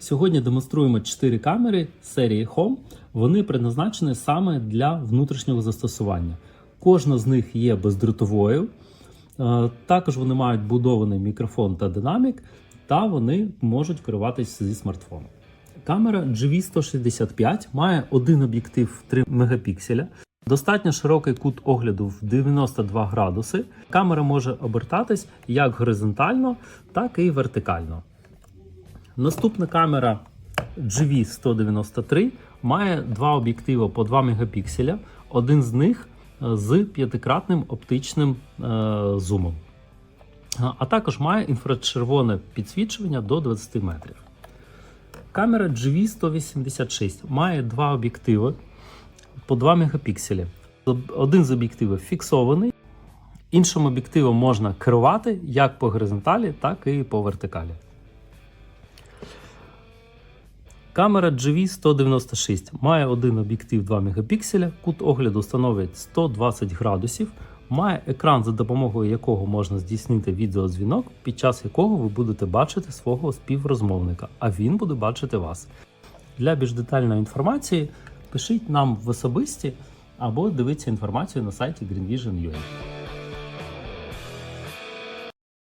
Сьогодні демонструємо 4 камери серії Home. Вони предназначені саме для внутрішнього застосування. Кожна з них є бездротовою. Е, Також вони мають будований мікрофон та динамік, та вони можуть керуватися зі смартфону. Камера GV165 має один об'єктив 3 мегапікселя, достатньо широкий кут огляду в 92 градуси. Камера може обертатись як горизонтально, так і вертикально. Наступна камера GV193 має два об'єктиви по 2 мегапікселя. Один з них е, з п'ятикратним оптичним е, зумом. А а також має інфрачервоне підсвічування до 20 метрів. Камера GV186 має два об'єктиви по 2 мегапікселі. Один з об'єктивів фіксований, іншим об'єктивом можна керувати як по горизонталі, так і по вертикалі. Камера GV196 має один об'єктив 2 мегапікселя, кут огляду становить 120 градусів, має екран, за допомогою якого можна здійснити відеодзвінок, під час якого ви будете бачити свого співрозмовника, а він буде бачити вас. Для більш детальної інформації пишіть нам в особисті або дивіться інформацію на сайті greenvision.ua.